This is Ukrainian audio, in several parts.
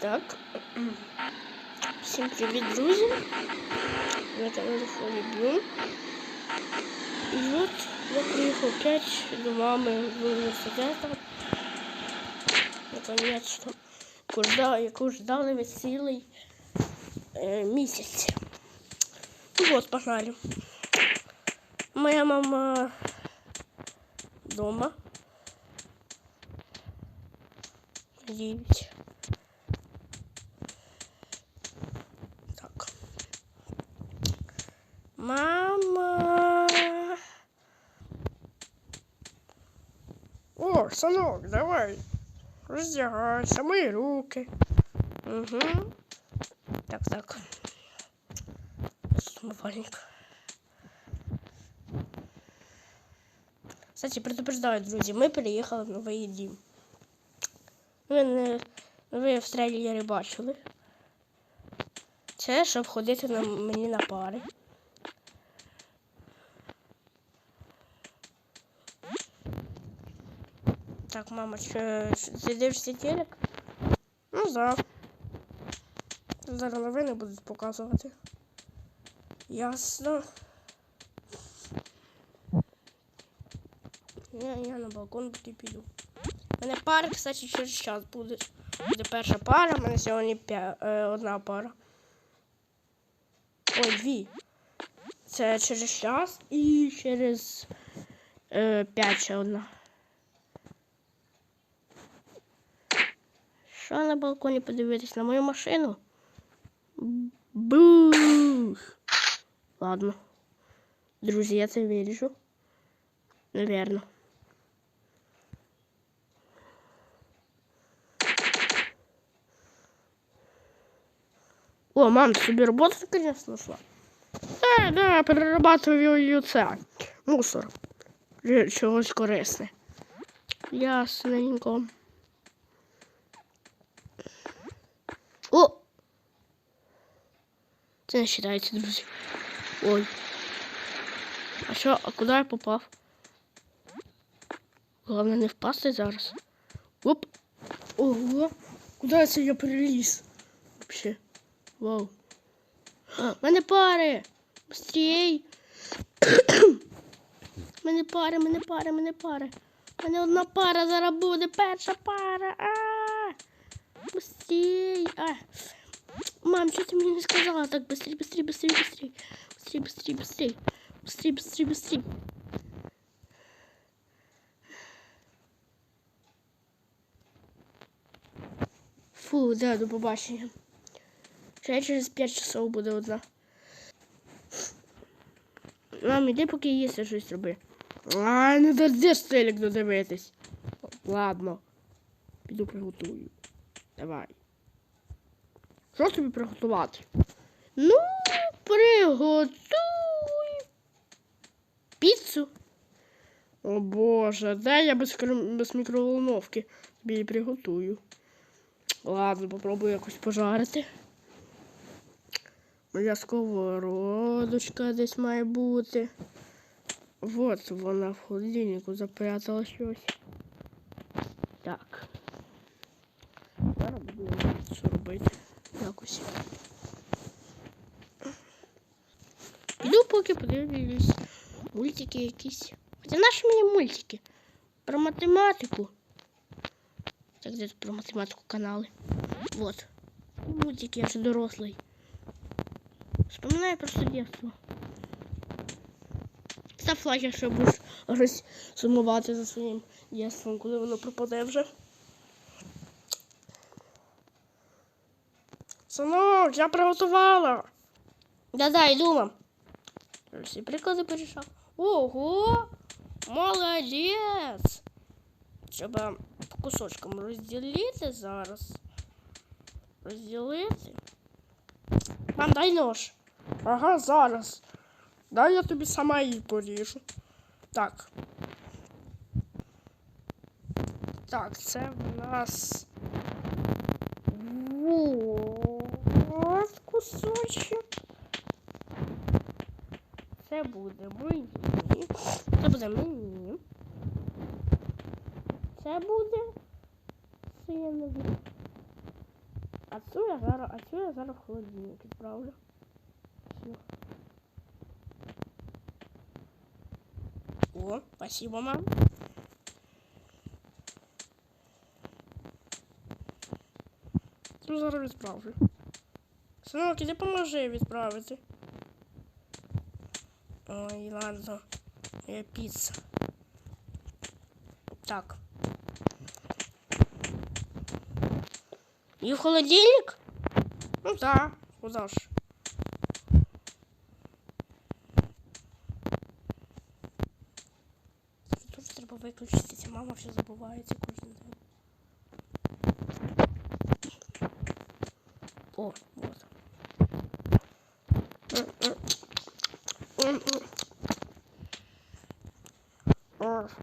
Так. Всім привіт, друзі. Я там люблю. І от я приїхав опять до мами в університету. Наконец-то. Куда, яку ждали весь цілий місяць. Ну вот, погнали. Моя мама дома. Надеюсь. Так. Мама. О, сынок, давай. Раздягайся, мои руки. Угу. Так, так. Умывальник. Кстати, предупреждаю, друзі, ми переїхали в новий дім. Ви, не, ви в трейлері бачили. Це щоб ходити на мені на пари. Так, мама, що, ти дивишся телек? Ну да. Зараз новини будуть показувати. Ясно. Я, я на балкон поки піду. У мене пара, кстати, через час буде. Буде перша пара, у мене сьогодні п'я... е, одна пара. Ой, дві. Це через час і через е, п'ять ще одна. Що на балконі подивитись на мою машину? Бух. Ладно. Друзі, я це виріжу. Наверно. О, мам, ты себе работу наконец нашла? Да, да, перерабатываю це. Мусор. Чи- Чогось корисне. Ясненько. Це вважається, друзі. Ой. А що, а куди я попав? Головне не впасти зараз. Оп! Ого! Куди це я переліз? Вообще. Вау. А, мене пари! Быстрей! Мене пари, мене пари, мене пари. Мене одна пара зараз буде, перша пара. А! Быстрей! А! Мам, что ты мне не сказала? Так, быстрей, быстрей, быстрей, быстрей. Быстрей, быстрей, быстрей. Быстрей, быстрей, быстрей. Фу, да, до побачення. Ще через 5 часов буде одна. Мам, іди поки їсти щось роби. А, не дадеш телек додивитись. Ладно. Піду приготую. Давай. Що тобі приготувати? Ну, приготуй. Піцу. О боже, дай я без, без мікроволновки тобі її приготую. Ладно, попробую якось пожарити. Моя сковородочка десь має бути. Вот вона в холодильнику запрятала щось. Так. Зараз буду що робити. Якось. Піду поки подивлюсь мультики якісь. Хоча наші мені мультики? Про математику. Так, де тут про математику канали? Вот. Мультики, я вже дорослий. Вспоминаю просто детство. Став лайк, якщо будеш сумувати за своїм дєством, коли воно пропаде вже. Синок, я приготувала. Да-да, йду вам. Всі приклади порішав. Ого! Молодець! Треба по кусочкам розділити зараз. Розділити. Мам, дай нож. Ага, зараз. Дай я тобі сама її поріжу. Так. Так, це в нас. Вот кусочок. Це буде мені. Це буде мені. Це буде синові. А А цю я зараз, а цю я зараз в холодильник відправлю. Всё. О, спасибо, мам. Цю зараз відправлю. Синок, іди поможи відправити. Ой, ладно. Я піца. Так. И холодильник? Ну да, куда ж. Тут треба виключити, мама все забувається кожен день. О,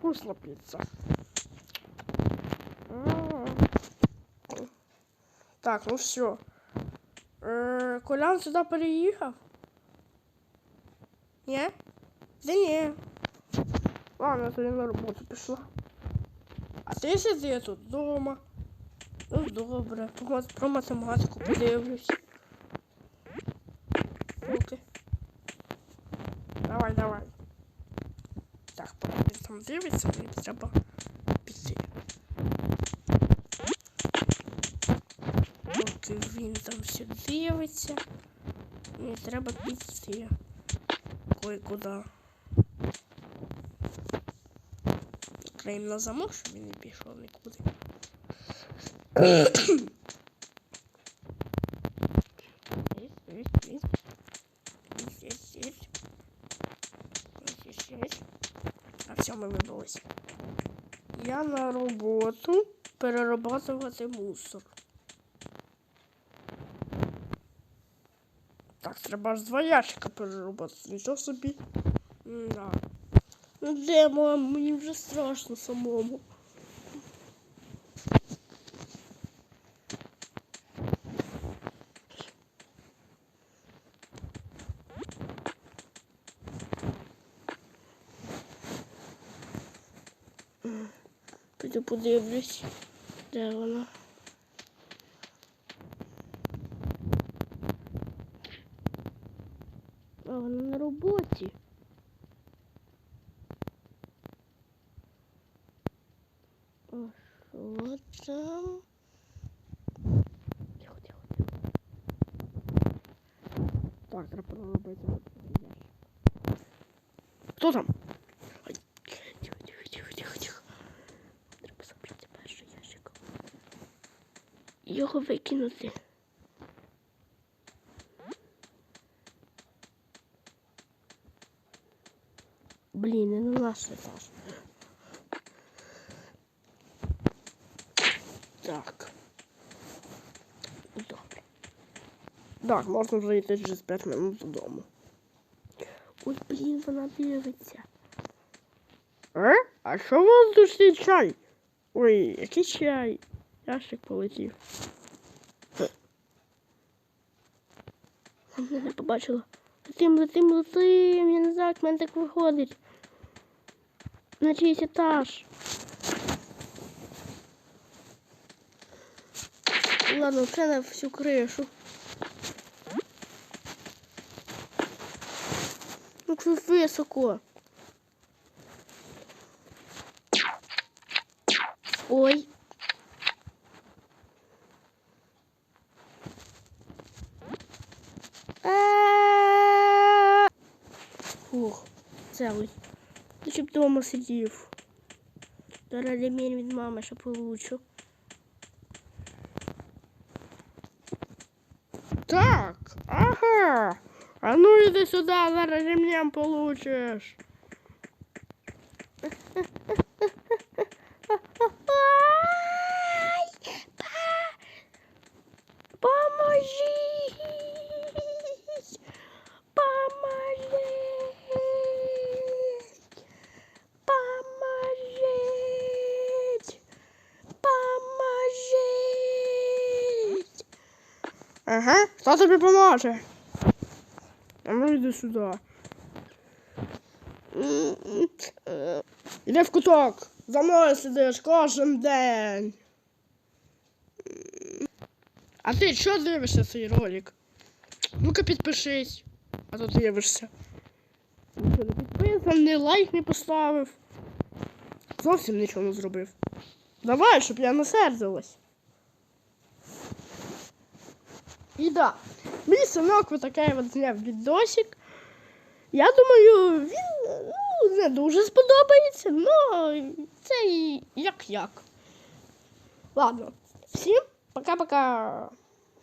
вот. А, вкусно пицца. Так, ну все. Е, Колян сюди переїхав? Ні? Да ні. Ладно, тоді на роботу пішла. А ти сиди тут вдома. Ну добре, про математику подивлюсь. там дивиться, мені треба піти. Поки він там все дивиться, мені треба піти. Ой, куди? Крім на замок, щоб він не пішов нікуди. Вибрались. Я на роботу перерабатувати мусор. Так, треба ж два ящика переробити. Нічого собі. Да. Ну де, мам, мені вже страшно самому. Піду подивлюсь, де вона. А вона на роботі. А що там? Тихо, тихо, тихо. Так, треба робити. Хто там? Його викинути. Блін, не на наш етаж. Так. Добре. Так, можна вже йти через 5 минут додому. Ой, блін, вона дивиться. Е? А що у вас душний чай? Ой, який чай? Ящик полетів. Не побачила. Летим, летим, летим. Я не знаю, як в мене так виходить. На чийсь етаж. Ладно, все на всю кришу. Ну, тут високо. Ой. Фух, целый. Ну, щоб дома сидів. Зараз ремінь від мами ще получу. Так, ага. А ну іди сюди, зараз ремням получиш. Ага, хто тобі поможе? А ну йди сюди. Іди в куток. За мною сидиш кожен день. А ти що дивишся цей ролик? Ну-ка підпишись, а то дивишся. Нічого не підписаний, лайк не поставив. Зовсім нічого не зробив. Давай, щоб я не І да, мій синок вот такий от зняв відосик. Я думаю, він ну, не дуже сподобається, але це і як-як. Ладно, всім пока-пока.